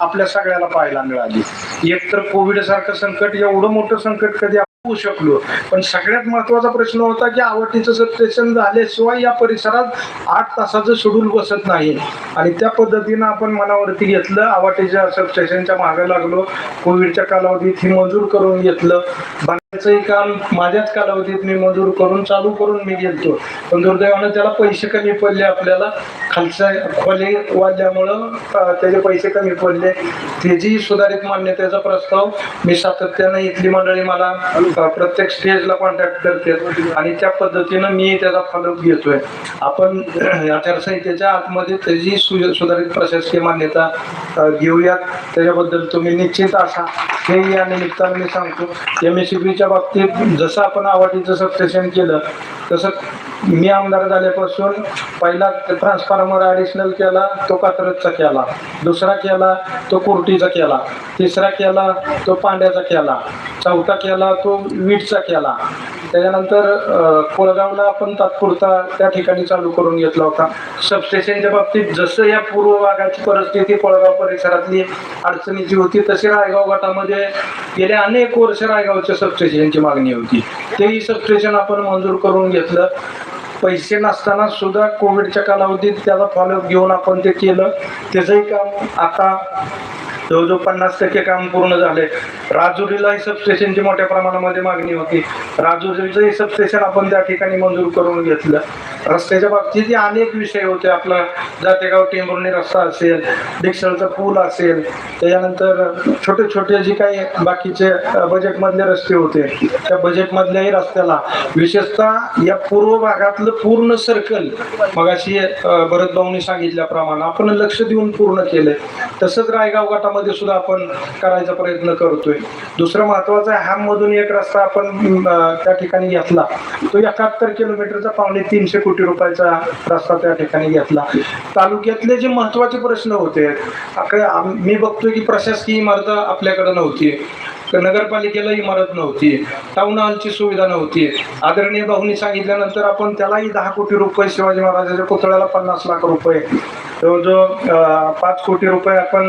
आपल्या सगळ्याला पाहायला मिळाली. एक तर कोविड सारखं संकट एवढं मोठं संकट कधी आपण होऊ शकलो. पण सगळ्यात महत्त्वाचा प्रश्न होता की आवडीचं सबस्टेशन झाल्याशिवाय या परिसरात आठ तासाचं शेड्यूल बसत नाही. आणि त्या पद्धतीनं आपण मनावरती घेतलं आवाटीच्या सबस्टेशनच्या मागे लागलो कोविडच्या कालावधीत ही मंजूर करून घेतलं. काम माझ्याच कालावधीत मी मंजूर करून चालू करून मी गेलतो. पण दुर्दैवानं त्याला पैसे कमी पडले आपल्याला. खालच्या खोली वाढल्यामुळं त्याचे पैसे कमी पडले. त्याची सुधारित मान्यतेचा प्रस्ताव मी सातत्यानं इथली मंडळी मला प्रत्येक स्टेजला कॉन्टॅक्ट करते आणि त्या पद्धतीनं मी त्याचा फॉलोअप घेतोय. आपण आचारसंहितेच्या आतमध्ये त्याची सुधारित प्रशासकीय मान्यता घेऊयात. त्याच्याबद्दल तुम्ही निश्चित असा हे या निमित्तानं मी सांगतो. एम एस सी बाबतीत जसं आपण आवाटीचं सबस्टेशन केलं तसं मी आमदार झाल्यापासून पहिला ट्रान्सफॉर्मर ॲडिशनल केला तो कात्रजचा केला. दुसरा केला तो कुर्टीचा केला. तिसरा केला तो पांड्याचा केला. चौथा केला तो वीटचा केला. त्याच्यानंतर कोळगावला आपण तात्पुरता त्या ठिकाणी चालू करून घेतला होता. सबस्टेशनच्या बाबतीत जसं या पूर्व भागाची परिस्थिती कोळगाव परिसरातली अडचणीची होती तशी रायगाव गटामध्ये गेल्या अनेक वर्ष रायगावच्या सबस्टेशनची मागणी होती. तेही सबस्टेशन आपण मंजूर करून घेतलं. पैसे नसताना सुद्धा कोविडच्या कालावधीत त्याला फॉलोअप घेऊन आपण ते केलं. त्याचंही काम आता जवळजवळ पन्नास टक्के काम पूर्ण झाले राजुरीला सबस्टेशनची मोठ्या प्रमाणामध्ये मागणी होती. राजुरीचंही सबस्टेशन आपण त्या ठिकाणी मंजूर करून घेतलं. रस्त्याच्या बाबतीत अनेक विषय होते. आपला जातेगाव टेंभुर्णी रस्ता असेल डिक्सलचा पूल असेल त्याच्यानंतर छोटे छोटे जे काही बाकीचे बजेटमधले रस्ते होते त्या बजेटमधल्याही रस्त्याला विशेषतः या पूर्व भागातलं पूर्ण सर्कल मगाशी अशी भरत भाऊनी सांगितल्याप्रमाणे आपण लक्ष देऊन पूर्ण केलंय. तसंच रायगाव गटामध्ये सुद्धा आपण करायचा प्रयत्न करतोय. दुसरं महत्वाचं आहे मधून एक रस्ता आपण त्या ठिकाणी घेतला. तो एकाहत्तर किलोमीटरचा पावणे तीनशे कोटी रुपयाचा रस्ता त्या ठिकाणी घेतला. तालुक्यातले जे महत्त्वाचे प्रश्न होते मी बघतोय की प्रशासकीय इमारत आपल्याकडे नव्हती. नगरपालिकेला इमारत नव्हती. टाउन हॉलची सुविधा नव्हती. आदरणीय भाऊनी सांगितल्यानंतर आपण त्यालाही दहा कोटी रुपये शिवाजी महाराजांच्या पुतळ्याला पन्नास लाख रुपये जवळजवळ पाच कोटी रुपये आपण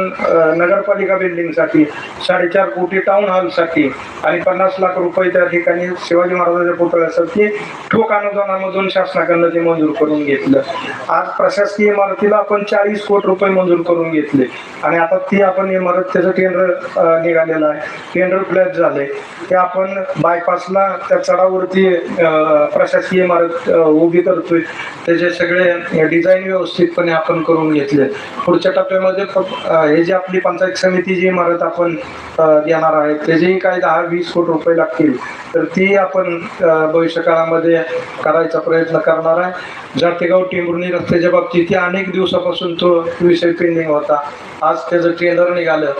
नगरपालिका बिल्डिंगसाठी साडेचार कोटी टाऊन हॉलसाठी आणि पन्नास लाख रुपये त्या ठिकाणी शिवाजी महाराजाच्या पुतळ्यासाठी ठोक अनुदानामधून शासनाकडनं ते मंजूर करून घेतलं. आज प्रशासकीय इमारतीला आपण चाळीस कोटी रुपये मंजूर करून घेतले. आणि आता ती आपण इमारत त्याचं टेंडर निघालेलं आहे. टेंडर फ्लॅट झाले ते आपण बायपासला त्या चढावरती प्रशासकीय इमारत उभी करतोय. त्याचे सगळे डिझाईन व्यवस्थितपणे आपण करून घेतले. पुढच्या टप्प्यामध्ये फक्त, हे जी आपली पंचायत समिती जी इमारत आपण देणार आहे त्याचेही काही दहा वीस कोटी रुपये लागतील. तर ती आपण भविष्य काळामध्ये करायचा प्रयत्न करणार आहे. जातेगाव टेंभुर्णी रस्त्याच्या बाबतीत ती अनेक दिवसापासून तो विषय पेंडिंग होता. आज त्याचं टेंडर निघालं.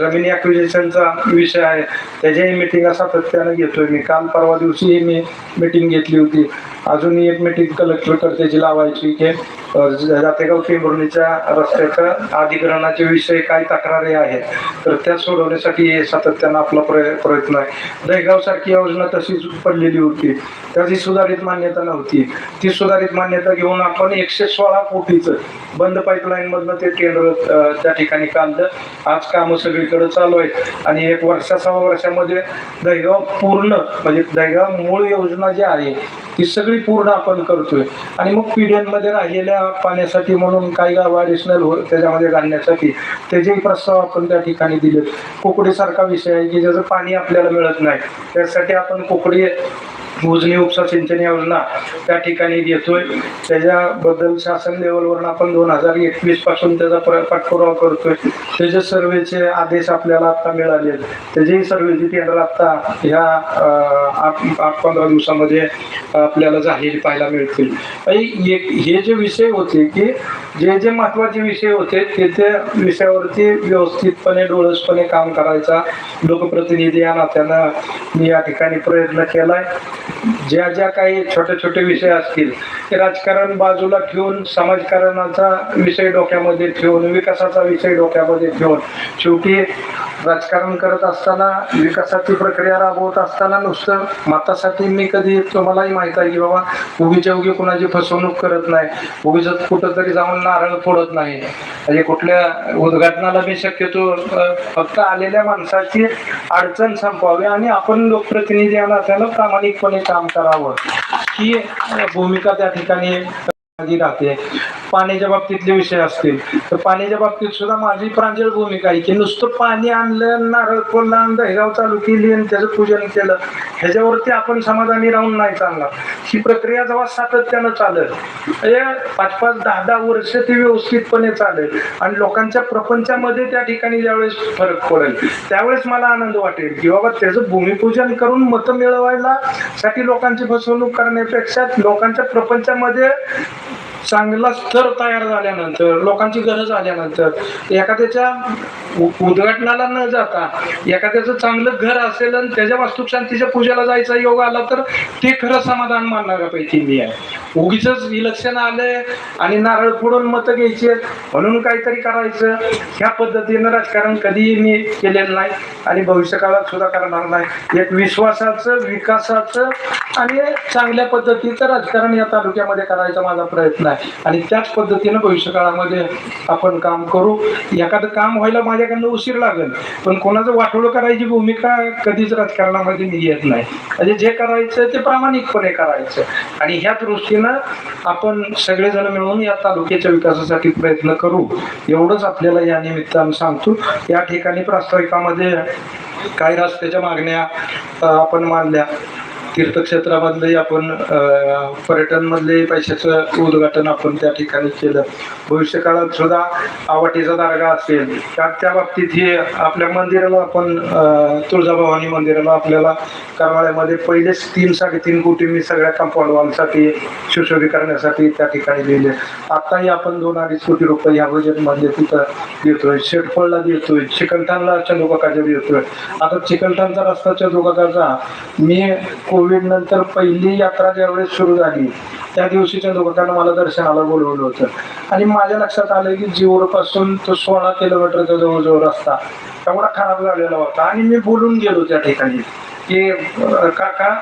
जमिनी ॲक्विजेशनचा विषय आहे. त्याच्याही मिटिंगा सातत्यानं घेतोय मी. काल परवा दिवशी मी मिटिंग घेतली होती. अजूनही एक मिटिंग कलेक्टर करतेची लावायची की रातेगाव ज- जातेगाव टेंभुर्णीच्या रस्त्याच्या अधिग्रहणाचे विषय काय तक्रारी आहेत तर त्या सोडवण्यासाठी हे सातत्यानं आपला प्रय प्रयत्न आहे. दहेगाव सारखी योजना तशीच पडलेली होती. त्याची सुधारित मान्यता नव्हती. ती सुधारित मान्यता घेऊन आपण एकशे सोळा कोटीचं बंद पाईपलाईन मधनं ते टेंडर त्या ठिकाणी काढलं. आज कामं सगळीकडे चालू आहेत. आणि एक वर्षा सहा वर्षामध्ये दहेगाव पूर्ण म्हणजे दहेगाव मूळ योजना जी आहे ही सगळी पूर्ण आपण करतोय. आणि मग पिढ्यांमध्ये राहिलेल्या पाण्यासाठी म्हणून काही गाव ॲडिशनल हो त्याच्यामध्ये घालण्यासाठी त्याचेही प्रस्ताव आपण त्या ठिकाणी दिले कोकडीसारखा विषय आहे की ज्याचं पाणी आपल्याला मिळत नाही. त्यासाठी आपण कोकडी उजनी उपसा सिंचन योजना त्या ठिकाणी घेतोय त्याच्याबद्दल शासन लेवलवरून आपण दोन हजार एकवीसपासून त्याचा पाठपुरावा करतोय. त्याचे सर्वेचे आदेश आपल्याला आता मिळाले त्याचेही सर्वेची टेंडर आता ह्या आठ आठ पंधरा दिवसामध्ये आपल्याला जाहीर पाहायला मिळतील. एक- हे जे विषय होते की जे जे महत्त्वाचे विषय होते ते त्या विषयावरती व्यवस्थितपणे डोळसपणे काम करायचा. लोकप्रतिनिधी या नात्यानं मी या ठिकाणी प्रयत्न केलाय. ज्या ज्या काही छोटे छोटे विषय असतील ते राजकारण बाजूला ठेवून समाजकारणाचा विषय डोक्यामध्ये ठेवून विकासाचा विषय डोक्यामध्ये ठेवून शेवटी राजकारण करत असताना विकासाची प्रक्रिया राबवत असताना नुसतं मतासाठी मी कधी तुम्हालाही माहीत आहे की बाबा उगीच्या उगी कुणाची फसवणूक करत नाही. उगीच कुठंतरी जाऊन नारळ फोडत नाही. म्हणजे कुठल्या उद्घाटनाला मी शक्यतो फक्त आलेल्या माणसाची अडचण संपवावी आणि आपण लोकप्रतिनिधी त्याला प्रामाणिकपणे काम करावं. करावं ही भूमिका त्या ठिकाणी राहते. पाण्याच्या बाबतीतले विषय असतील तर पाण्याच्या बाबतीत सुद्धा माझी प्रांजळ भूमिका आहे की नुसतं पाणी आणलं नारळ कोल्हा आणि दहेगाव चालू केली आणि त्याचं पूजन केलं. ह्याच्यावरती आपण समाधानी राहून नाही चालणार. ही प्रक्रिया जेव्हा सातत्यानं चालत म्हणजे पाच पाच दहा दहा वर्ष ती व्यवस्थितपणे चालेल. आणि लोकांच्या प्रपंचामध्ये त्या ठिकाणी ज्यावेळेस फरक पडेल त्यावेळेस मला आनंद वाटेल की बाबा त्याचं भूमिपूजन करून मतं मिळवायला साठी लोकांची फसवणूक करण्यापेक्षा लोकांच्या प्रपंचामध्ये चांगला स्तर तयार झाल्यानंतर लोकांची गरज आल्यानंतर एखाद्याच्या उद्घाटनाला न जाता एखाद्याचं चांगलं घर असेल आणि त्याच्या वास्तुशांतीच्या पूजेला जायचा योग आला तर ते खरं समाधान मानणाऱ्यापैकी मी आहे. उगीच इलेक्शन आले आणि नारळ फोडून मतं घ्यायचे म्हणून काहीतरी करायचं. ह्या पद्धतीनं राजकारण कधीही मी केलेलं नाही आणि भविष्यकाळात सुद्धा करणार नाही. एक विश्वासाचं विकासाचं आणि चांगल्या पद्धतीचं राजकारण या तालुक्यामध्ये करायचा माझा प्रयत्न आहे. आणि त्याच पद्धतीनं भविष्यकाळामध्ये आपण काम करू. एखादं काम व्हायला माझ्याकडनं उशीर लागेल. पण कोणाचं वाटोळं करायची भूमिका कधीच राजकारणामध्ये मी येत नाही. म्हणजे जे करायचं ते प्रामाणिकपणे करायचं. आणि ह्या दृष्टीनं आपण सगळेजण मिळून या तालुक्याच्या विकासासाठी प्रयत्न करू. एवढंच आपल्याला या निमित्तानं सांगतो. या ठिकाणी प्रास्ताविकामध्ये काही रस्त्याच्या मागण्या आपण मानल्या तीर्थक्षेत्रामधले आपण अ, पर्यटनमधले पैशाचं उद्घाटन आपण त्या ठिकाणी केलं. भविष्य काळात सुद्धा आवाटीचा दारगा असेल त्या त्या बाबतीत हे आपल्या मंदिराला आपण तुळजाभवानी मंदिराला आपल्याला करमाळ्यामध्ये पहिलेच तीन साडेतीन कोटी मी सगळ्या कंपाऊंड वॉलसाठी सुशोभी करण्यासाठी त्या ठिकाणी दिले आताही आपण दोन अडीच कोटी रुपये ह्या बजेटमध्ये तिथं देतोय. शेटफळला देतोय चिकलठाणला चंदोकाकाच्या देतोय. आता चिकलठाणचा रस्ता चंदोकाकाचा मी कोविड नंतर पहिली यात्रा ज्यावेळेस सुरू झाली त्या दिवशी चंदोकाकानं मला दर्शनाला बोलवलं होतं. आणि माझ्या लक्षात आलं की जीवरपासून तो सोळा किलोमीटरचा जवळजवळ रस्ता एवढा खराब झालेला होता. आणि मी बोलून गेलो त्या ठिकाणी की काका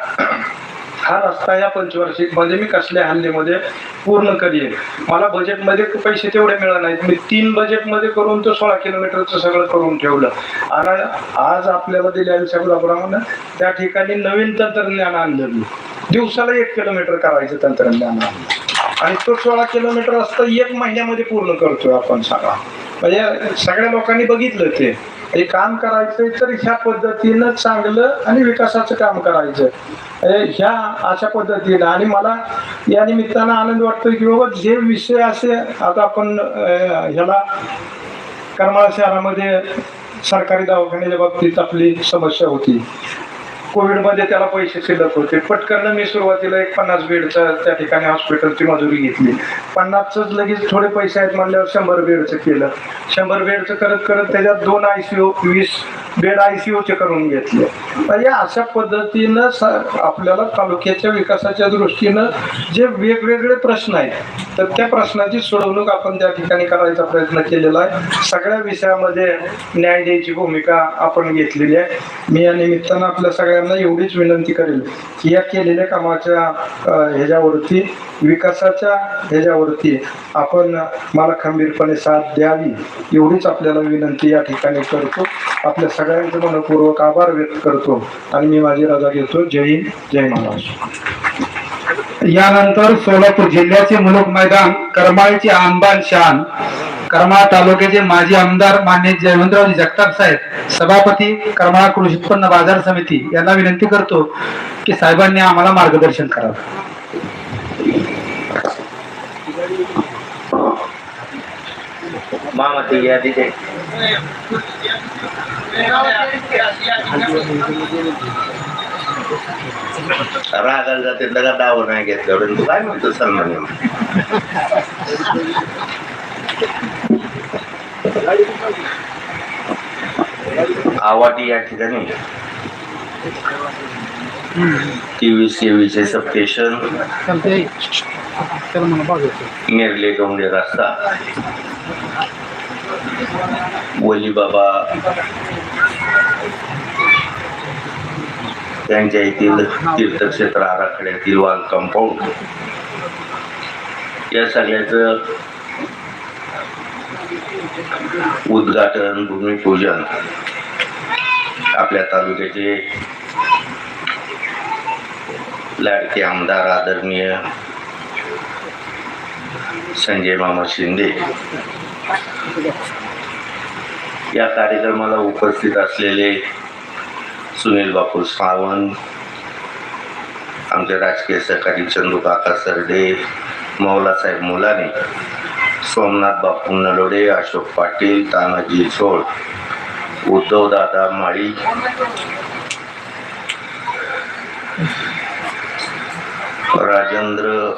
हा रस्ता या पंचवार्षिक म्हणजे मी कसल्या हल्लीमध्ये पूर्ण करीन मला बजेटमध्ये पैसे तेवढे मिळत नाहीत. मी तीन बजेटमध्ये करून तो सोळा किलोमीटरचं सगळं करून ठेवलं. आणि आज आपल्याला दिल्या हिशोबाप्रमाणे त्या ठिकाणी नवीन तंत्रज्ञान आणलं मी. दिवसाला एक किलोमीटर करायचं तंत्रज्ञान आणलं. आणि तो सोळा किलोमीटर असतं एक महिन्यामध्ये पूर्ण करतोय आपण सगळा. म्हणजे सगळ्या लोकांनी बघितलं ते. हे काम करायचंय तर ह्या पद्धतीनं चांगलं आणि विकासाचं काम करायचं ह्या अशा पद्धतीनं. आणि मला या निमित्तानं आनंद वाटतोय की बाबा जे विषय असे आता आपण ह्याला करमाळा शहरामध्ये सरकारी दवाखान्याच्या बाबतीत आपली समस्या होती. कोविडमध्ये त्याला पैसे शिल्लक होते. पटकन मी सुरुवातीला एक पन्नास बेडचं त्या ठिकाणी हॉस्पिटलची मजुरी घेतली. पन्नासच लगेच थोडे पैसे आहेत म्हणल्यावर शंभर बेडचं केलं. शंभर बेडचं करत करत त्याच्यात दोन आय सी ओ वीस बेड आय सी ओचे करून घेतले. म्हणजे अशा पद्धतीनं स आपल्याला तालुक्याच्या विकासाच्या दृष्टीनं जे वेगवेगळे प्रश्न आहेत तर त्या प्रश्नाची सोडवणूक आपण त्या ठिकाणी करायचा प्रयत्न केलेला आहे. सगळ्या विषयामध्ये न्याय द्यायची भूमिका आपण घेतलेली आहे. मी या निमित्तानं आपल्या सगळ्या सगळ्यांना एवढीच विनंती करेल की या केलेल्या कामाच्या ह्याच्यावरती विकासाच्या ह्याच्यावरती आपण मला खंबीरपणे साथ द्यावी एवढीच आपल्याला विनंती या ठिकाणी करतो. आपल्या सगळ्यांचे मनपूर्वक आभार व्यक्त करतो आणि मी माझी रजा घेतो. जय हिंद जय महाराष्ट्र. यानंतर सोलापूर जिल्ह्याचे मुलुक मैदान करमाळचे आंबान शान करमाळा तालुक्याचे माजी आमदार मान्य जयवंतराव जगताप साहेब सभापती करमाळा कृषी उत्पन्न बाजार समिती यांना विनंती करतो की साहेबांनी आम्हाला मार्गदर्शन करावं. मामा यादी रागाला जाते लगा डाव नाही घेतल्यावर तू काय म्हणतो सलमान आवाटी या ठिकाणी. तेवीस केवीचे सबस्टेशन चालतंय त्याला मला रस्ता. वली बाबा. त्यांच्या येथील तीर्थक्षेत्र आराखड्यातील वाल कंपाऊंड या सगळ्याचं उद्घाटन भूमिपूजन आपल्या तालुक्याचे लाडके आमदार आदरणीय संजय मामा शिंदे. या कार्यक्रमाला उपस्थित असलेले सुनील बापू सावंत आमचे राजकीय सहकारी चंदू काका सरडे मौलासाहेब मुलाने सोमनाथ बापू नलोडे अशोक पाटील तानाजी सोळ उद्धव दादा माळी. राजेंद्र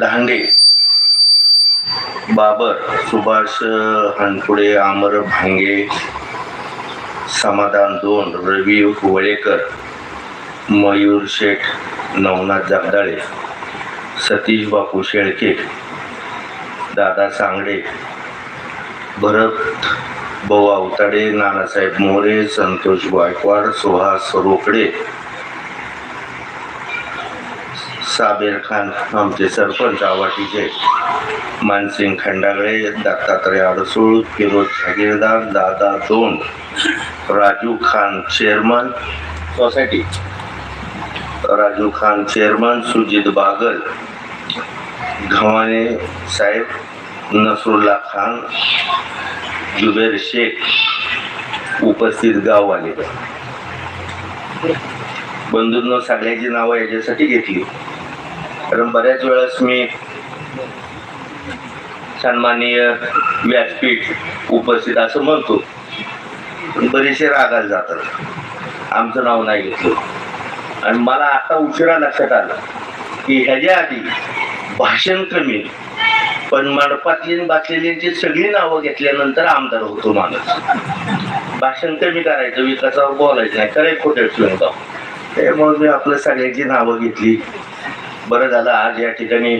धांडे बाबर सुभाष हनपुडे अमर भांगे. समाधान दोन रवी वळेकर. मयूर शेठ नवनाथ जगदाळे सतीश बापू शेळके दादा सांगडे भरत भाऊ अवताडे नानासाहेब मोरे संतोष गायकवाड सुहास रोकडे साबेर खान आमचे सरपंच आवाटीचे मानसिंग खंडागळे दत्तात्रय अडसूळ फिरोज जागीरदार दादा दोन Raju Khan chairman society. Raju Khan chairman Sujit Bagal Ghawane Saheb Nasrulla Khan Zuber Shaikh उपस्थित गाववाले. बंधूंनो सगळ्याची नावं याच्यासाठी घेतली. कारण बऱ्याच वेळेस मी सन्माननीय व्यासपीठ उपस्थित असं म्हणतो पण बरेचसे रागाला जातात. आमचं नाव नाही घेतलं. आणि मला आता उशिरा लक्षात आलं की ह्याच्या आधी भाषण कमी. पण मंडपातली बातलेल्यांची सगळी नावं घेतल्यानंतर आमदार होतो माणूस. भाषण कमी करायचं विकासावर बोलायचं नाही. करे खोटे ठेवून त्यामुळे मी आपलं सगळ्यांची नावं घेतली. बरं झालं आज या ठिकाणी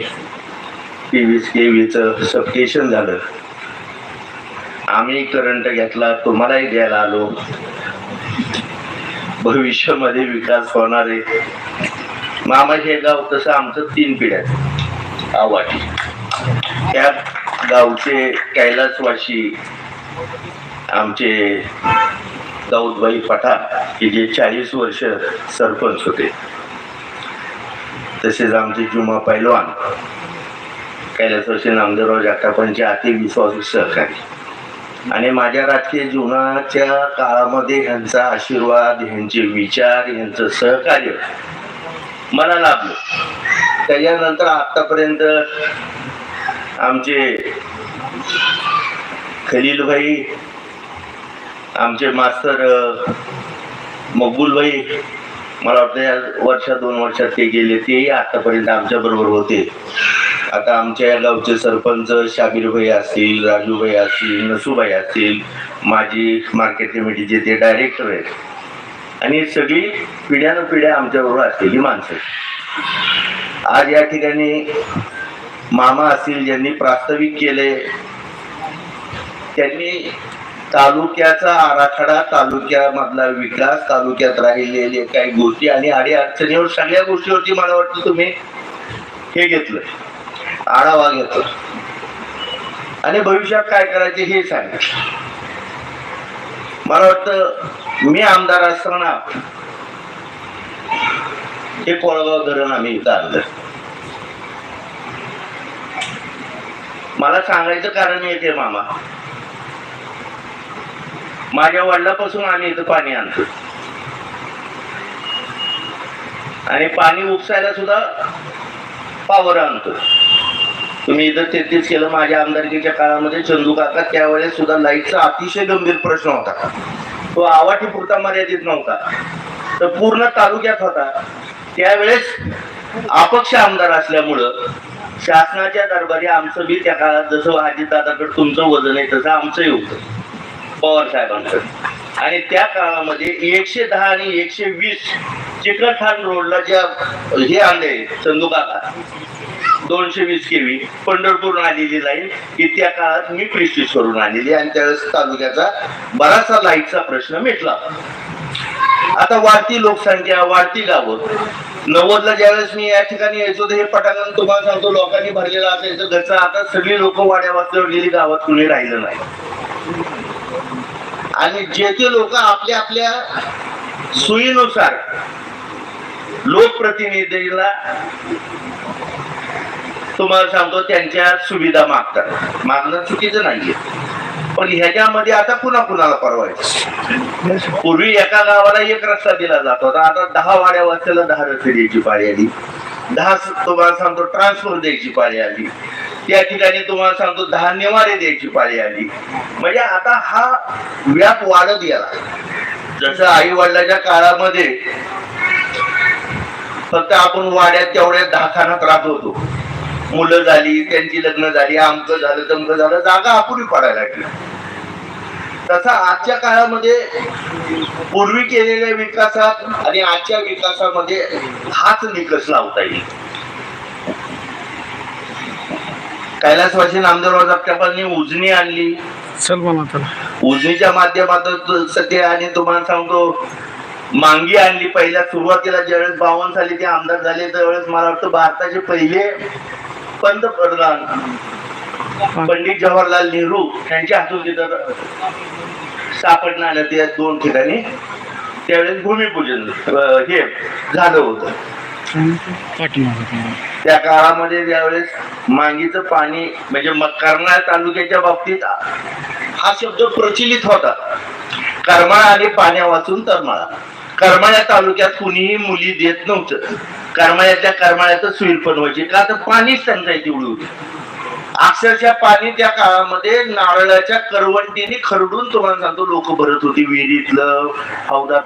तेवीस केवीचं सबस्टेशन झालं. आम्ही करंट घेतला तुम्हालाही द्यायला आलो. भविष्यामध्ये विकास होणार आहे. मामा हे गाव तसं आमचं तीन पिढ्या आवाटी त्या गावचे कैलासवासी आमचे दाऊदबाई पठा की जे चाळीस वर्ष सरपंच होते. तसेच आमचे जुमा पैलवान कैलासवासी नामदेवराव जगतापांचे अति विश्वासू सहकारी. आणि माझ्या राजकीय जीवनाच्या काळामध्ये ह्यांचा आशीर्वाद ह्यांचे विचार ह्यांचं सहकार्य मला लाभलं. त्याच्यानंतर आतापर्यंत आमचे खलीलभाई आमचे मास्तर अ, मकबूलभाई मला वाटतं या वर्षात दोन वर्षात ते गेले तेही आतापर्यंत आमच्या बरोबर होते. आता आमच्या या गावचे सरपंच शाबीरभाई असतील राजूभाई असतील नसूभाई असतील माजी मार्केट कमिटीचे ते डायरेक्टर आहेत. आणि सगळी पिढ्यानं पिढ्या आमच्याबरोबर असलेली माणसं आज या ठिकाणी मामा असतील ज्यांनी प्रास्ताविक केले त्यांनी तालुक्याचा आराखडा तालुक्यामधला विकास तालुक्यात राहिलेले काही गोष्टी आणि अडीअडचणीवर सगळ्या गोष्टीवरती मला वाटतं तुम्ही हे घेतलं आढावा घेतला. आणि भविष्यात काय करायचे हे सांगितलं. मला वाटतं मी आमदार असताना हे कोळगाव धरण आम्ही इथं आणलं मला सांगायचं कारण येते मामा. माझ्या वडिलापासून आम्ही इथं पाणी आणतो. आणि पाणी उपसायला सुद्धा पावर आणतो. तुम्ही इथं तेहतीस केलं माझ्या आमदारकीच्या काळामध्ये चंदू काका त्यावेळेस सुद्धा लाईटचा अतिशय गंभीर प्रश्न होता. तो आवाठी पुरता मर्यादित नव्हता. तर पूर्ण तालुक्यात होता. त्यावेळेस अपक्ष आमदार असल्यामुळं शासनाच्या दरबारी आमचं बी त्या काळात जसं अजितदादाकडे तुमचं वजन आहे तसं आमचंही होतं. पवार साहेबांचं. आणि त्या काळामध्ये एकशे दहा आणि एकशे वीस चिकलठाण रोडला ज्या हे आणले चंदू दोनशे वीस केवी पंढरपूर आलेली लाईन ही त्या काळात मी प्रिस्टिस करून आलेली आणि त्यावेळेस तालुक्याचा बराचसा लाईटचा प्रश्न मिटला. आता वाढती लोकसंख्या वाढती गावं नव्वदला ज्यावेळेस मी या ठिकाणी यायचो हे पटांगण तुम्हाला सांगतो लोकांनी भरलेलं असायचं घरचं. आता सगळी लोक वाड्या गेली गावात कुणी राहिलं नाही. आणि जे ते लोक आपल्या आपल्या सोयीनुसार लोकप्रतिनिधीला तुम्हाला सांगतो त्यांच्या सुविधा मागतात. मागणं चुकीचं नाहीये. पण ह्याच्यामध्ये आता पुन्हा कुणाला परवायचं? पूर्वी एका गावाला एक रस्ता दिला जात होता. आता दहा वाड्या वाजल्याला दहा रस्ते द्यायची पाळी आली. दहा तुम्हाला सांगतो ट्रान्सफर द्यायची पाळी आली. त्या ठिकाणी तुम्हाला सांगतो दहा निवारे द्यायची पाळी आली. म्हणजे आता हा व्याप वाढत गेला. जसं आई वडिलाच्या काळामध्ये फक्त आपण वाड्यात तेवढ्या दहाखानात राहत होतो. मुलं झाली त्यांची लग्न झाली आमचं झालं तमकं झालं जागा अपुरी पडायला लागली. तसा आजच्या काळामध्ये पूर्वी केलेल्या विकासात आणि आजच्या विकासामध्ये हाच निकष लावता येईल. कैलासवासी नामदेवराव जगतापांनी उजनी आणली. उजनीच्या माध्यमातून सध्या आणि तुम्हाला सांगतो मांगी आणली पहिल्या सुरुवातीला ज्यावेळेस बावन्न साली ते आमदार झाले त्यावेळेस मला वाटतं भारताचे पहिले पंतप्रधान पंडित जवाहरलाल नेहरू यांच्या हातून तिथं सापडणं आलं त्या दोन ठिकाणी. त्यावेळेस भूमिपूजन हे झालं होतं. त्या काळामध्ये ज्यावेळेस मांगीचं पाणी म्हणजे मग करमाळा तालुक्याच्या बाबतीत हा शब्द प्रचलित होता. करमाळा आणि पाण्या वाचून तरमाळा. करमाळ्या तालुक्यात कुणीही मुली देत नव्हतं. करमाळ्याच्या करमाळ्यातच सुईल पण व्हायची का तर पाणीच टंचाई तेवढी होती अक्षरशः पाणी त्या काळामध्ये नारळाच्या करवंटीने खरडून तुम्हाला सांगतो लोक भरत होती विहिरीतलं हौदात